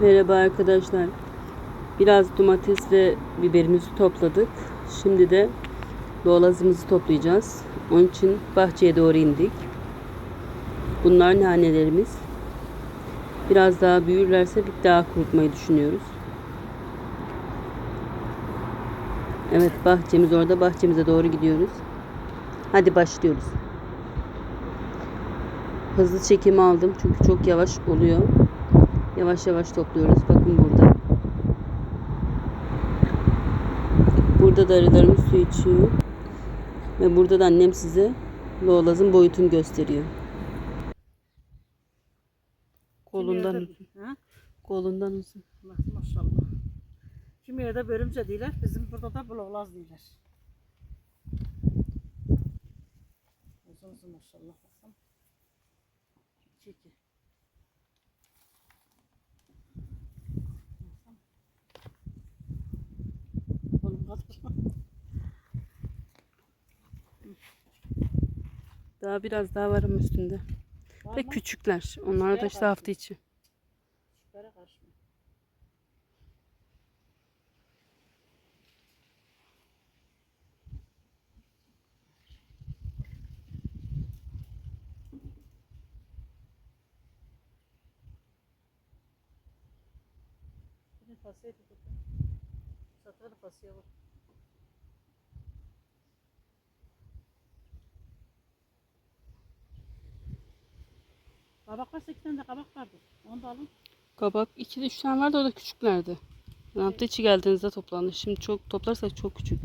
Merhaba arkadaşlar. Biraz domates ve biberimizi topladık. Şimdi de doğalazımızı toplayacağız. Onun için bahçeye doğru indik. Bunlar nanelerimiz. Biraz daha büyürlerse bir daha kurutmayı düşünüyoruz. Evet bahçemiz orada. Bahçemize doğru gidiyoruz. Hadi başlıyoruz. Hızlı çekimi aldım çünkü çok yavaş oluyor. Yavaş yavaş topluyoruz. Bakın burada. Burada da arılarımız su içiyor. Ve burada da annem size loğlazın boyutunu gösteriyor. Kolundan uzun. Kolundan uzun. Allah maşallah. Kimi yerde bölümce değiller, bizim burada da bloglaz değiller. Uzun uzun maşallah. Baksana. Daha biraz daha varım üstünde. Var Ve küçükler. Onlar da işte hafta içi. Fasiyeti tutun. Satır var. Kabak varsa iki tane de kabak vardı. Onu da alın. Kabak iki de üç tane vardı o da küçüklerdi. Hafta içi geldiğinizde toplandı. Şimdi çok toplarsak çok küçük.